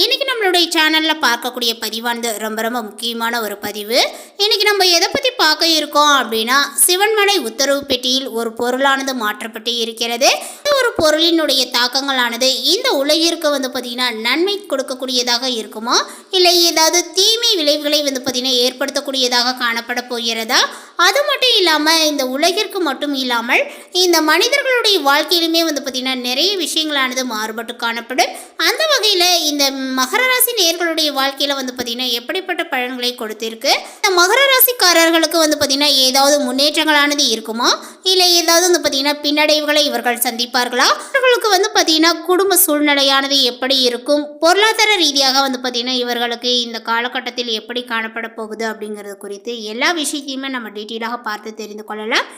இன்னைக்கு நம்மளுடைய சேனலில் பார்க்கக்கூடிய பதிவானது ரொம்ப ரொம்ப முக்கியமான ஒரு பதிவு. இன்னைக்கு நம்ம எதை பற்றி பார்க்க இருக்கோம் அப்படின்னா சிவன்மலை உத்தரவு பெட்டியில் ஒரு பொருளானது மாற்றப்பட்டு இருக்கிறது. இந்த ஒரு பொருளினுடைய தாக்கங்களானது இந்த உலகிற்கு வந்து பார்த்திங்கன்னா நன்மை கொடுக்கக்கூடியதாக இருக்குமா? இல்லை ஏதாவது தீமை விளைவுகளை வந்து பார்த்திங்கன்னா ஏற்படுத்தக்கூடியதாக காணப்பட போகிறதா? அது மட்டும் இல்லாமல் இந்த உலகிற்கு மட்டும் இல்லாமல் இந்த மனிதர்களுடைய வாழ்க்கையிலுமே வந்து பார்த்திங்கன்னா நிறைய விஷயங்களானது மாறுபட்டு காணப்படும். அந்த வகையில் இந்த மகர ராசி நேர்களுடைய வாழ்க்கையில் வந்து பார்த்திங்கன்னா எப்படிப்பட்ட பலன்களை கொடுத்திருக்கு? இந்த மகர ராசிக்காரர்களுக்கு வந்து பார்த்திங்கன்னா ஏதாவது முன்னேற்றங்களானது இருக்குமா? இல்லை ஏதாவது வந்து பார்த்திங்கன்னா பின்னடைவுகளை இவர்கள் சந்திப்பார்களா? இவர்களுக்கு வந்து பார்த்திங்கன்னா குடும்ப சூழ்நிலையானது எப்படி இருக்கும்? பொருளாதார ரீதியாக வந்து பார்த்திங்கன்னா இவர்களுக்கு இந்த காலகட்டத்தில் எப்படி காணப்பட போகுது அப்படிங்கிறது குறித்து எல்லா விஷயத்தையுமே நம்ம டீட்டெயிலாக பார்த்து தெரிந்து கொள்ளலாம்.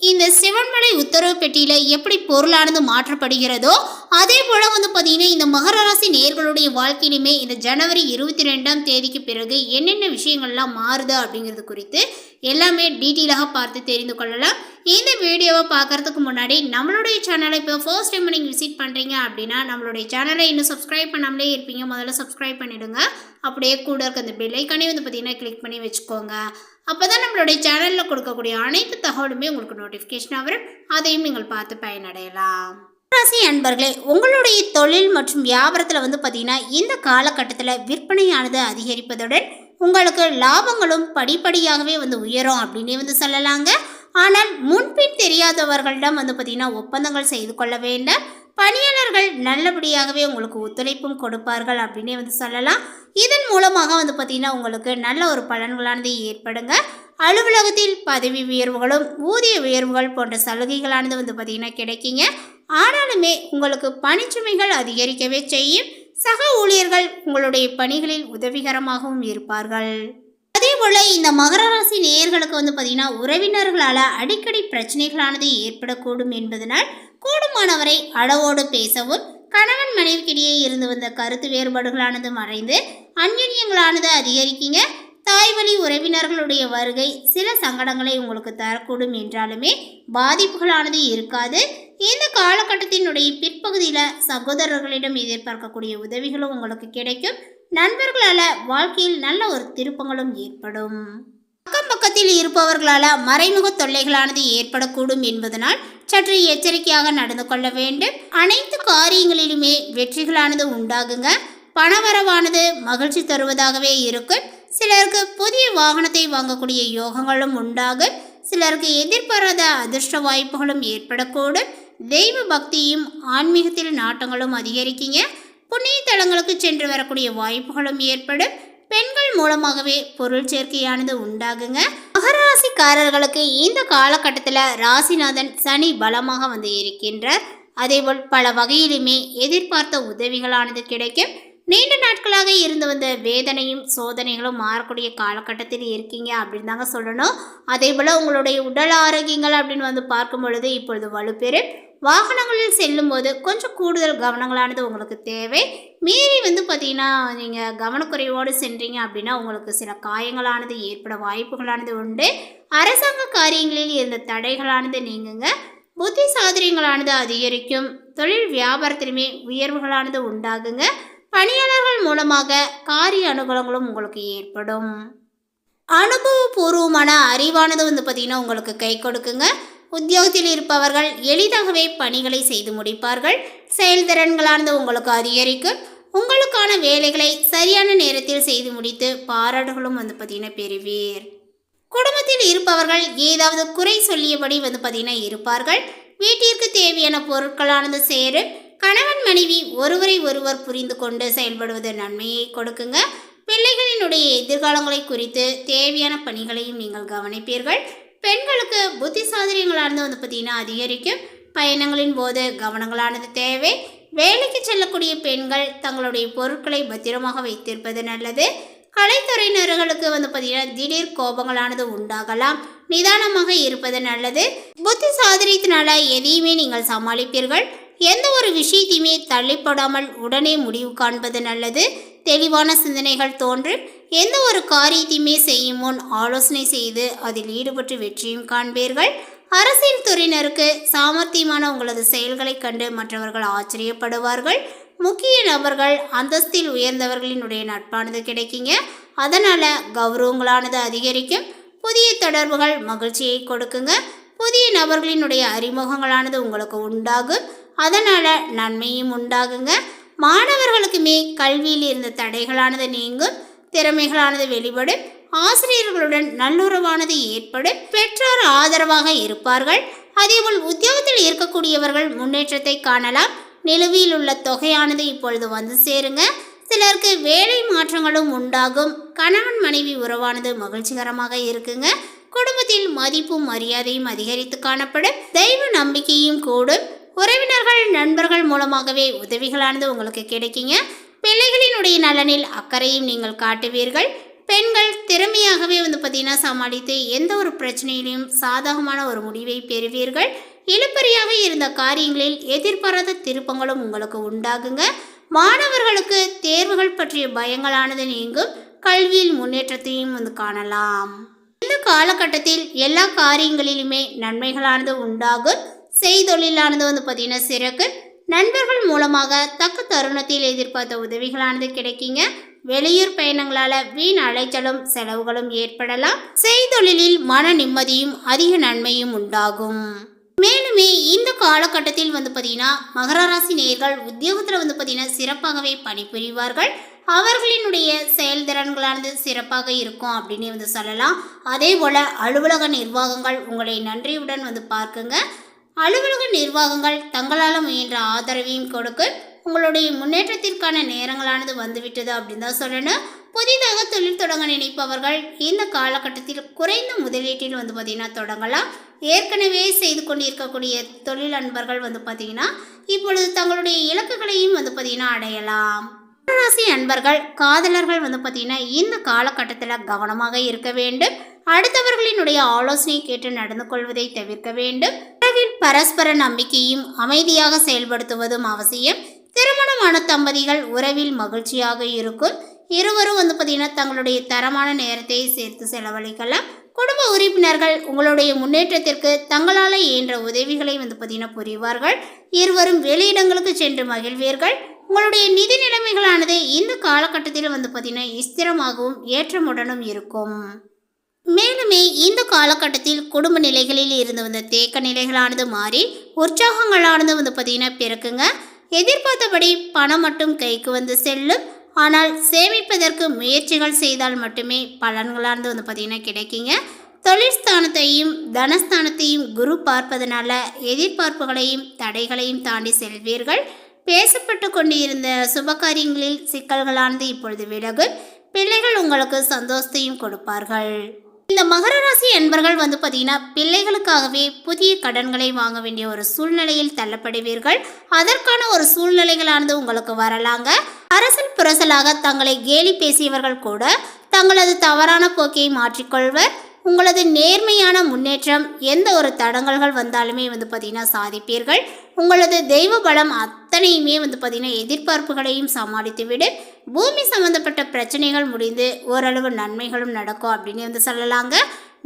இந்த சிவன்மலை உத்தரவு பெட்டியில் எப்படி பொருளானது மாற்றப்படுகிறதோ அதே போல் வந்து பார்த்தீங்கன்னா இந்த மகர ராசி நேர்களுடைய வாழ்க்கையிலுமே இந்த ஜனவரி இருபத்தி ரெண்டாம் தேதிக்கு பிறகு என்னென்ன விஷயங்கள்லாம் மாறுது அப்படிங்கிறது குறித்து எல்லாமே டீட்டெயிலாக பார்த்து தெரிந்து கொள்ளலாம். இந்த வீடியோவை பார்க்கறதுக்கு முன்னாடி நம்மளுடைய சேனலை இப்போ ஃபர்ஸ்ட் டைம் நீங்கள் விசிட் பண்ணுறீங்க அப்படின்னா நம்மளுடைய சேனலை இன்னும் சப்ஸ்கிரைப் பண்ணாமலே இருப்பீங்க. முதல்ல சப்ஸ்கிரைப் பண்ணிவிடுங்க அப்படியே கூட இருக்க அந்த பெல்லைக்கானே வந்து பார்த்தீங்கன்னா கிளிக் பண்ணி வச்சுக்கோங்க. அப்போ தான் நம்மளுடைய சேனலில் கொடுக்கக்கூடிய அனைத்து தகவலுமே உங்களுக்கு நோட்டிஃபிகேஷன் வரும். அதையும் நீங்கள் பார்த்து பயனடையலாம். ராசி அன்பர்களே உங்களுடைய தொழில் மற்றும் வியாபாரத்தில் வந்து பார்த்தீங்கன்னா இந்த காலகட்டத்தில் விற்பனையானது அதிகரிப்பதுடன் உங்களுக்கு லாபங்களும் படிப்படியாகவே வந்து உயரும் அப்படின்னே வந்து சொல்லலாங்க. ஆனால் முன்பின் தெரியாதவர்களிடம் வந்து பார்த்தீங்கன்னா ஒப்பந்தங்கள் செய்து கொள்ள வேண்டாம். பணியாளர்கள் நல்லபடியாகவே உங்களுக்கு ஒத்துழைப்பும் கொடுப்பார்கள் அப்படின்னே வந்து சொல்லலாம். இதன் மூலமாக வந்து பார்த்தீங்கன்னா உங்களுக்கு நல்ல ஒரு பலன்களானது ஏற்படுங்க. அலுவலகத்தில் பதவி உயர்வுகளும் ஊதிய உயர்வுகள் போன்ற சலுகைகளானது வந்து பார்த்தீங்கன்னா கிடைக்குங்க. ஆனாலுமே உங்களுக்கு பணிச்சுமைகள் அதிகரிக்கவே செய்யும். சக ஊழியர்கள் உங்களுடைய பணிகளில் உதவிகரமாகவும் இருப்பார்கள். அதே போல் இந்த மகர ராசி நேயர்களுக்கு வந்து பார்த்தீங்கன்னா உறவினர்களால் அடிக்கடி பிரச்சனைகளானது ஏற்படக்கூடும் என்பதனால் கூடுமானவரை அளவோடு பேசவும் கணவன் மனைவிக்கிடையே இருந்து வந்த கருத்து வேறுபாடுகளானது மறைந்து அந்யன்யங்களானது அதிகரிக்குங்க. தாய் வழி உறவினர்களுடைய வருகை சில சங்கடங்களை உங்களுக்கு தரக்கூடும் என்றாலுமே பாதிப்புகளானது இருக்காது. இந்த காலகட்டத்தினுடைய பிற்பகுதியில் சகோதரர்களிடம் எதிர்பார்க்கக்கூடிய உதவிகளும் உங்களுக்கு கிடைக்கும். நண்பர்களால் வாழ்க்கையில் நல்ல ஒரு திருப்பங்களும் ஏற்படும். அக்கம் பக்கத்தில் இருப்பவர்களால் மறைமுக தொல்லைகளானது ஏற்படக்கூடும் என்பதனால் சற்று எச்சரிக்கையாக நடந்து கொள்ள வேண்டும். அனைத்து காரியங்களிலுமே வெற்றிகளானது உண்டாகுங்க. பணவரவானது மகிழ்ச்சி தருவதாகவே இருக்கும். சிலருக்கு புதிய வாகனத்தை வாங்கக்கூடிய யோகங்களும் உண்டாகும் சிலருக்கு எதிர்பாராத அதிர்ஷ்ட வாய்ப்புகளும் ஏற்படக்கூடும். தெய்வ பக்தியும் ஆன்மீகத்தில் நாட்டங்களும் அதிகரிக்குங்க. புண்ணிய தலங்களுக்கு சென்று வரக்கூடிய வாய்ப்புகளும் ஏற்படும். பெண்கள் மூலமாகவே பொருள் சேர்க்கையானது உண்டாகுங்க. மகராசிக்காரர்களுக்கு இந்த காலகட்டத்தில் ராசிநாதன் சனி பலமாக வந்து இருக்கின்றார். அதேபோல் பல வகையிலுமே எதிர்பார்த்த உதவிகளானது கிடைக்கும். நீண்ட நாட்களாக இருந்து வந்த வேதனையும் சோதனைகளும் மாறக்கூடிய காலகட்டத்தில் இருக்கீங்க அப்படின்னு தாங்க சொல்லணும். அதே போல் உங்களுடைய உடல் ஆரோக்கியங்கள் அப்படின்னு வந்து பார்க்கும் பொழுது இப்பொழுது வலுப்பெறும் வாகனங்களில் செல்லும்போது கொஞ்சம் கூடுதல் கவனங்களானது உங்களுக்கு தேவை. மீறி வந்து பார்த்தீங்கன்னா நீங்கள் கவனக்குறைவோடு சென்றீங்க அப்படின்னா உங்களுக்கு சில காயங்களானது ஏற்பட வாய்ப்புகளானது உண்டு. அரசாங்க காரியங்களில் இருந்த தடைகளானது நீங்குங்க. புத்தி சாதரியங்களானது அதிகரிக்கும். தொழில் வியாபாரத்திலுமே உயர்வுகளானது உண்டாகுங்க. பணியாளர்கள் மூலமாக காரிய அனுகூலங்களும் உங்களுக்கு ஏற்படும். அனுபவபூர்வமான அறிவானது வந்து பார்த்திங்கன்னா உங்களுக்கு கை கொடுக்குங்க. உத்தியோகத்தில் இருப்பவர்கள் எளிதாகவே பணிகளை செய்து முடிப்பார்கள். செயல்திறன்களானது உங்களுக்கு அதிகரிக்கும். உங்களுக்கான வேலைகளை சரியான நேரத்தில் செய்து முடித்து பாராட்டுகளும் வந்து பார்த்திங்கன்னா பெறுவீர். குடும்பத்தில் இருப்பவர்கள் ஏதாவது குறை சொல்லியபடி வந்து பார்த்திங்கன்னா இருப்பார்கள். வீட்டிற்கு தேவையான பொருட்களானது சேரும். கணவன் மனைவி ஒருவரை ஒருவர் புரிந்து கொண்டு செயல்படுவது நன்மையை கொடுக்குங்க. பிள்ளைகளினுடைய எதிர்காலங்களை குறித்து தேவையான பணிகளையும் நீங்கள் கவனிப்பீர்கள். பெண்களுக்கு புத்தி சாதுரியங்களானது வந்து பார்த்திங்கன்னா அதிகரிக்கும். பயணங்களின் போது கவனங்களானது தேவை. வேலைக்கு செல்லக்கூடிய பெண்கள் தங்களுடைய பொருட்களை பத்திரமாக வைத்திருப்பது நல்லது. கலைத்துறையினர்களுக்கு வந்து பார்த்தீங்கன்னா திடீர் கோபங்களானது உண்டாகலாம். நிதானமாக இருப்பது நல்லது. புத்தி சாதுரியத்தினால எதையுமே நீங்கள் சமாளிப்பீர்கள். எந்த ஒரு விஷயத்தையுமே தள்ளிப்படாமல் உடனே முடிவு காண்பது நல்லது. தெளிவான சிந்தனைகள் தோன்றும். எந்த ஒரு காரியத்தையுமே செய்யும் முன் ஆலோசனை செய்து அதில் ஈடுபட்டு வெற்றியும் காண்பீர்கள். அரசியல் துறையினருக்கு சாமர்த்தியமான உங்களது செயல்களைக் கண்டு மற்றவர்கள் ஆச்சரியப்படுவார்கள். முக்கிய நபர்கள் அந்தஸ்தில் உயர்ந்தவர்களினுடைய நட்பானது கிடைக்குங்க. அதனால் கௌரவங்களானது அதிகரிக்கும். புதிய தொடர்புகள் மகிழ்ச்சியை கொடுக்குங்க. புதிய நபர்களினுடைய அறிமுகங்களானது உங்களுக்கு உண்டாகும். அதனால் நன்மையும் உண்டாகுங்க. மாணவர்களுக்குமே கல்வியில் இருந்த தடைகளானது நீங்கும் திறமைகளானது வெளிப்படும் ஆசிரியர்களுடன் நல்லுறவானது ஏற்படும் பெற்றோர் ஆதரவாக இருப்பார்கள். அதேபோல் உத்தியோகத்தில் இருக்கக்கூடியவர்கள் முன்னேற்றத்தை காணலாம். நிலுவையில் உள்ள தொகையானது இப்பொழுது வந்து சேருங்க. சிலருக்கு வேலை மாற்றங்களும் உண்டாகும். கணவன் மனைவி உறவானது மகிழ்ச்சிகரமாக இருக்குங்க. குடும்பத்தில் மதிப்பும் மரியாதையும் அதிகரித்து காணப்படும். தெய்வ நம்பிக்கையும் கூடும். உறவினர்கள் நண்பர்கள் மூலமாகவே உதவிகளானது உங்களுக்கு கிடைக்குங்க. பிள்ளைகளினுடைய நலனில் அக்கறையும் நீங்கள் காட்டுவீர்கள். பெண்கள் திறமையாகவே வந்து பார்த்தீங்கன்னா சமாளித்து எந்த ஒரு பிரச்சனையிலையும் சாதகமான ஒரு முடிவை பெறுவீர்கள். இழுப்பறியாக இருந்த காரியங்களில் எதிர்பாராத திருப்பங்களும் உங்களுக்கு உண்டாகுங்க. மாணவர்களுக்கு தேர்வுகள் பற்றிய பயங்களானது நீங்கும். கல்வியில் முன்னேற்றத்தையும் வந்து காணலாம். இந்த காலகட்டத்தில் எல்லா காரியங்களிலுமே நன்மைகளானது உண்டாகும். செய்தொழிலானது வந்து பார்த்தீங்கன்னா சிறக்கு நண்பர்கள் மூலமாக தக்க தருணத்தில் எதிர்பார்த்த உதவிகளானது கிடைக்குங்க. வெளியூர் பயணங்களால வீண் அலைச்சலும் செலவுகளும் ஏற்படலாம். செய்தொழிலில் மன நிம்மதியும் அதிக நன்மையும் உண்டாகும். மேலுமே இந்த காலகட்டத்தில் வந்து பார்த்தீங்கன்னா மகர ராசி நேர்கள் உத்தியோகத்தில் வந்து பார்த்தீங்கன்னா சிறப்பாகவே பணிபுரிவார்கள். அவர்களினுடைய செயல்திறன்களானது சிறப்பாக இருக்கும் அப்படின்னு வந்து சொல்லலாம். அதே போல் அலுவலக நிர்வாகங்கள் உங்களை நன்றியுடன் வந்து பார்க்குங்க. அலுவலக நிர்வாகங்கள் தங்களால் முயன்ற ஆதரவையும் கொடுக்க உங்களுடைய முன்னேற்றத்திற்கான நேரங்களானது வந்துவிட்டது அப்படின்னு தான் சொல்லணும். புதிதாக தொழில் தொடங்க நினைப்பவர்கள் இந்த காலகட்டத்தில் குறைந்த முதலீட்டில் வந்து பார்த்திங்கன்னா தொடங்கலாம். ஏற்கனவே செய்து கொண்டிருக்கக்கூடிய தொழில் அன்பர்கள் வந்து பார்த்திங்கன்னா இப்பொழுது தங்களுடைய இலக்குகளையும் வந்து பார்த்திங்கன்னா அடையலாம். ராசி அன்பர்கள் காதலர்கள் வந்து பார்த்தீங்கன்னா இந்த காலகட்டத்தில் கவனமாக இருக்க வேண்டும். அடுத்தவர்களினுடைய ஆலோசனை கேட்டு நடந்து கொள்வதை தவிர்க்க வேண்டும். உறவில் பரஸ்பர நம்பிக்கையும் அமைதியாக செயல்படுத்துவதும் அவசியம். திருமணமான தம்பதிகள் உறவில் மகிழ்ச்சியாக இருக்கும். இருவரும் வந்து பார்த்தீங்கன்னா தங்களுடைய தரமான நேரத்தை சேர்த்து செலவழிக்கலாம். குடும்ப உறுப்பினர்கள் உங்களுடைய முன்னேற்றத்திற்கு தங்களால் இயன்ற உதவிகளை வந்து பார்த்தீங்கன்னா புரிவார்கள். இருவரும் வெளியிடங்களுக்கு சென்று மகிழ்வீர்கள். உங்களுடைய நிதி நிலைமைகளானது இந்த காலகட்டத்தில் வந்து பார்த்தீங்கன்னா ஸ்திரமாகவும் ஏற்றமுடனும் இருக்கும். மேலுமே இந்த காலகட்டத்தில் குடும்ப நிலைகளில் இருந்து வந்த தேக்க நிலைகளானது மாறி உற்சாகங்களானது வந்து பார்த்தீங்கன்னா பிறக்குங்க. எதிர்பார்த்தபடி பணம் மட்டும் கைக்கு வந்து செல்லும். ஆனால் சேமிப்பதற்கு முயற்சிகள் செய்தால் மட்டுமே பலன்களானது வந்து பார்த்தீங்கன்னா கிடைக்குங்க. தொழிற்ஸ்தானத்தையும் தனஸ்தானத்தையும் குரு பார்ப்பதனால எதிர்பார்ப்புகளையும் தடைகளையும் தாண்டி செல்வீர்கள். பேசப்பட்டு கொண்டிருந்த சுபகாரியங்களில் சிக்கல்களானது இப்பொழுது விலகும். பிள்ளைகள் உங்களுக்கு சந்தோஷத்தையும் கொடுப்பார்கள். இந்த மகர ராசி என்பர்கள் வந்து பார்த்தீங்கன்னா பிள்ளைகளுக்காகவே புதிய கடன்களை வாங்க வேண்டிய ஒரு சூழ்நிலையில் தள்ளப்படுவீர்கள். அதற்கான ஒரு சூழ்நிலைகளானது உங்களுக்கு வரலாங்க. அரசல் புரசலாக தங்களை கேலி பேசியவர்கள் கூட தங்களது தவறான போக்கையை மாற்றிக்கொள்வர். உங்களது நேர்மையான முன்னேற்றம் எந்த ஒரு தடங்கல்கள் வந்தாலுமே வந்து பார்த்திங்கன்னா சாதிப்பீர்கள். உங்களது தெய்வ பலம் அத்தனையுமே வந்து பார்த்திங்கன்னா எதிர்பார்ப்புகளையும் சமாளித்துவிடு. பூமி சம்பந்தப்பட்ட பிரச்சனைகள் முடிந்து ஓரளவு நன்மைகளும் நடக்கும் அப்படின்னு வந்து சொல்லலாங்க.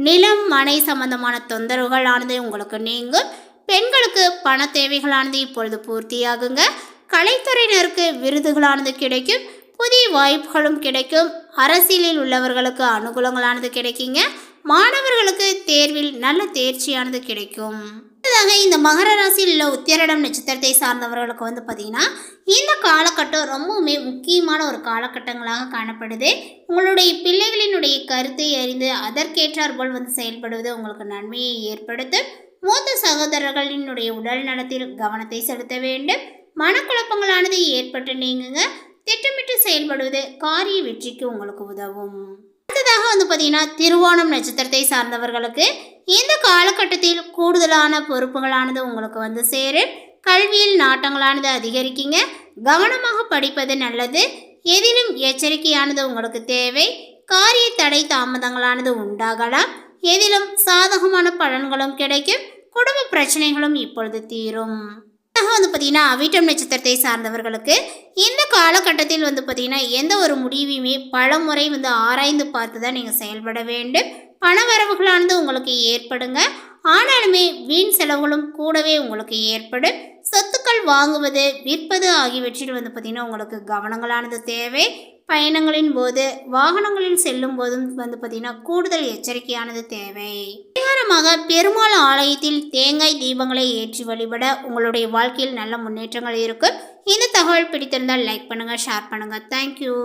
நிலம் மனை சம்பந்தமான தொந்தரவுகளானது உங்களுக்கு நீங்கும். பெண்களுக்கு பண தேவைகளானது இப்பொழுது பூர்த்தியாகுங்க. கலைத்துறையினருக்கு விருதுகளானது கிடைக்கும். புதிய வாய்ப்புகளும் கிடைக்கும். அரசியலில் உள்ளவர்களுக்கு அனுகூலங்களானது கிடைக்குங்க. மாணவர்களுக்கு தேர்வில் நல்ல தேர்ச்சியானது கிடைக்கும். அடுத்ததாக இந்த மகர ராசியில் உள்ள உத்திரடம் நட்சத்திரத்தை சார்ந்தவர்களுக்கு வந்து பார்த்தீங்கன்னா இந்த காலகட்டம் ரொம்பவுமே முக்கியமான ஒரு காலகட்டங்களாக காணப்படுது. உங்களுடைய பிள்ளைகளினுடைய கருத்தை அறிந்து அதற்கேற்றார் போல் வந்து செயல்படுவது உங்களுக்கு நன்மையை ஏற்படுத்தும். மூத்த சகோதரர்களினுடைய உடல் நலத்தில் கவனத்தை செலுத்த வேண்டும். மனக்குழப்பங்களானது ஏற்பட்டு நீங்குங்க. திட்டமிட்டு செயல்படுவது காரிய வெற்றிக்கு உங்களுக்கு உதவும். அடுத்ததாக வந்து பார்த்தீங்கன்னா திருவோணம் நட்சத்திரத்தை சார்ந்தவர்களுக்கு இந்த காலகட்டத்தில் கூடுதலான பொறுப்புகளானது உங்களுக்கு வந்து சேரும். கல்வியில் நாட்டங்களானது அதிகரிக்குங்க. கவனமாக படிப்பது நல்லது. எதிலும் எச்சரிக்கையானது உங்களுக்கு தேவை. காரிய தடை தாமதங்களானது உண்டாகலாம். எதிலும் சாதகமான பலன்களும் கிடைக்கும். குடும்ப பிரச்சனைகளும் இப்பொழுது தீரும். வந்து பார்த்திங்கன்னா அவிட்டம் நட்சத்திரத்தை சார்ந்தவர்களுக்கு இந்த காலகட்டத்தில் வந்து பார்த்திங்கன்னா எந்த ஒரு முடிவையுமே பல முறை வந்து ஆராய்ந்து பார்த்து தான் நீங்கள் செயல்பட வேண்டும். பணவரவுகளானது உங்களுக்கு ஏற்படுங்க. ஆனாலுமே வீண் செலவுகளும் கூடவே உங்களுக்கு ஏற்படும். சொத்துக்கள் வாங்குவது விற்பது ஆகியவற்றில் வந்து பார்த்திங்கன்னா உங்களுக்கு கவனங்களானது தேவை. பயணங்களின் போது வாகனங்களில் செல்லும் போதும் வந்து பார்த்திங்கன்னா கூடுதல் எச்சரிக்கையானது தேவை. பரிகாரமாக பெருமாள் ஆலயத்தில் தேங்காய் தீபங்களை ஏற்றி வழிபட உங்களுடைய வாழ்க்கையில் நல்ல முன்னேற்றங்கள் இருக்குது இந்த தகவல் பிடித்திருந்தால் லைக் பண்ணுங்கள் ஷேர் பண்ணுங்கள் தேங்க்யூ